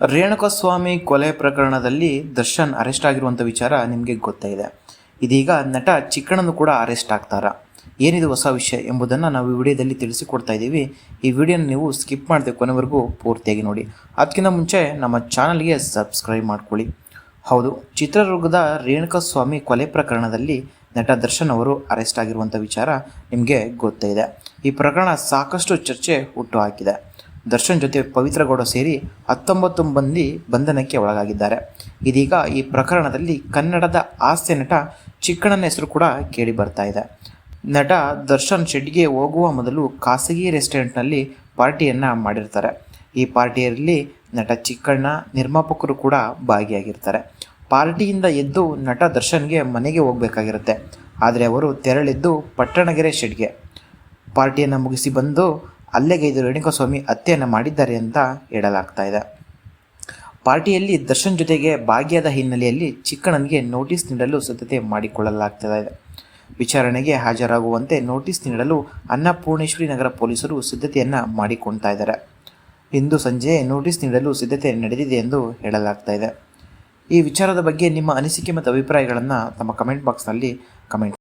ರೇಣುಕಸ್ವಾಮಿ ಕೊಲೆ ಪ್ರಕರಣದಲ್ಲಿ ದರ್ಶನ್ ಅರೆಸ್ಟ್ ಆಗಿರುವಂಥ ವಿಚಾರ ನಿಮಗೆ ಗೊತ್ತೇ ಇದೆ. ಇದೀಗ ನಟ ಚಿಕ್ಕಣ್ಣನು ಕೂಡ ಅರೆಸ್ಟ್ ಆಗ್ತಾರ. ಏನಿದು ಹೊಸ ವಿಷಯ ಎಂಬುದನ್ನು ನಾವು ಈ ವಿಡಿಯೋದಲ್ಲಿ ತಿಳಿಸಿಕೊಡ್ತಾ ಇದ್ದೀವಿ. ಈ ವಿಡಿಯೋನ ನೀವು ಸ್ಕಿಪ್ ಮಾಡದೆ ಕೊನೆವರೆಗೂ ಪೂರ್ತಿಯಾಗಿ ನೋಡಿ. ಅದಕ್ಕಿಂತ ಮುಂಚೆ ನಮ್ಮ ಚಾನಲ್ಗೆ ಸಬ್ಸ್ಕ್ರೈಬ್ ಮಾಡ್ಕೊಳ್ಳಿ. ಹೌದು, ಚಿತ್ರದುರ್ಗದ ರೇಣುಕಸ್ವಾಮಿ ಕೊಲೆ ಪ್ರಕರಣದಲ್ಲಿ ನಟ ದರ್ಶನ್ ಅವರು ಅರೆಸ್ಟ್ ಆಗಿರುವಂಥ ವಿಚಾರ ನಿಮಗೆ ಗೊತ್ತೇ ಇದೆ. ಈ ಪ್ರಕರಣ ಸಾಕಷ್ಟು ಚರ್ಚೆ ಹುಟ್ಟು ಹಾಕಿದೆ. ದರ್ಶನ್ ಜೊತೆ ಪವಿತ್ರಗೌಡ ಸೇರಿ ಹತ್ತೊಂಬತ್ತು ಮಂದಿ ಬಂಧನಕ್ಕೆ ಒಳಗಾಗಿದ್ದಾರೆ. ಇದೀಗ ಈ ಪ್ರಕರಣದಲ್ಲಿ ಕನ್ನಡದ ಆಸ್ತಿ ನಟ ಚಿಕ್ಕಣ್ಣನ ಹೆಸರು ಕೂಡ ಕೇಳಿ ಬರ್ತಾ ಇದೆ. ನಟ ದರ್ಶನ್ ಶೆಡ್ಗೆ ಹೋಗುವ ಮೊದಲು ಖಾಸಗಿ ರೆಸ್ಟೋರೆಂಟ್ನಲ್ಲಿ ಪಾರ್ಟಿಯನ್ನು ಮಾಡಿರ್ತಾರೆ. ಈ ಪಾರ್ಟಿಯಲ್ಲಿ ನಟ ಚಿಕ್ಕಣ್ಣ, ನಿರ್ಮಾಪಕರು ಕೂಡ ಭಾಗಿಯಾಗಿರ್ತಾರೆ. ಪಾರ್ಟಿಯಿಂದ ಎದ್ದು ನಟ ದರ್ಶನ್ಗೆ ಮನೆಗೆ ಹೋಗಬೇಕಾಗಿರುತ್ತೆ. ಆದರೆ ಅವರು ತೆರಳಿದ್ದು ಪಟ್ಟಣಗೆರೆ ಶೆಡ್ಗೆ ಪಾರ್ಟಿಯನ್ನು ಮುಗಿಸಿ ಬಂದು ಅಲ್ಲೆಗೈದು ರೇಣುಕಸ್ವಾಮಿ ಹತ್ಯೆಯನ್ನು ಮಾಡಿದ್ದಾರೆ ಅಂತ ಹೇಳಲಾಗ್ತಾ ಇದೆ. ಪಾರ್ಟಿಯಲ್ಲಿ ದರ್ಶನ್ ಜೊತೆಗೆ ಭಾಗಿಯಾದ ಹಿನ್ನೆಲೆಯಲ್ಲಿ ಚಿಕ್ಕಣ್ಣನಿಗೆ ನೋಟಿಸ್ ನೀಡಲು ಸಿದ್ಧತೆ ಮಾಡಿಕೊಳ್ಳಲಾಗ್ತಾ ಇದೆ. ವಿಚಾರಣೆಗೆ ಹಾಜರಾಗುವಂತೆ ನೋಟಿಸ್ ನೀಡಲು ಅನ್ನಪೂರ್ಣೇಶ್ವರಿ ನಗರ ಪೊಲೀಸರು ಸಿದ್ಧತೆಯನ್ನು ಮಾಡಿಕೊಳ್ತಾ ಇದ್ದಾರೆ. ಇಂದು ಸಂಜೆ ನೋಟಿಸ್ ನೀಡಲು ಸಿದ್ಧತೆ ನಡೆದಿದೆ ಎಂದು ಹೇಳಲಾಗ್ತಾ ಇದೆ. ಈ ವಿಚಾರದ ಬಗ್ಗೆ ನಿಮ್ಮ ಅನಿಸಿಕೆ ಮತ್ತು ಅಭಿಪ್ರಾಯಗಳನ್ನು ತಮ್ಮ ಕಮೆಂಟ್ ಬಾಕ್ಸ್ನಲ್ಲಿ ಕಮೆಂಟ್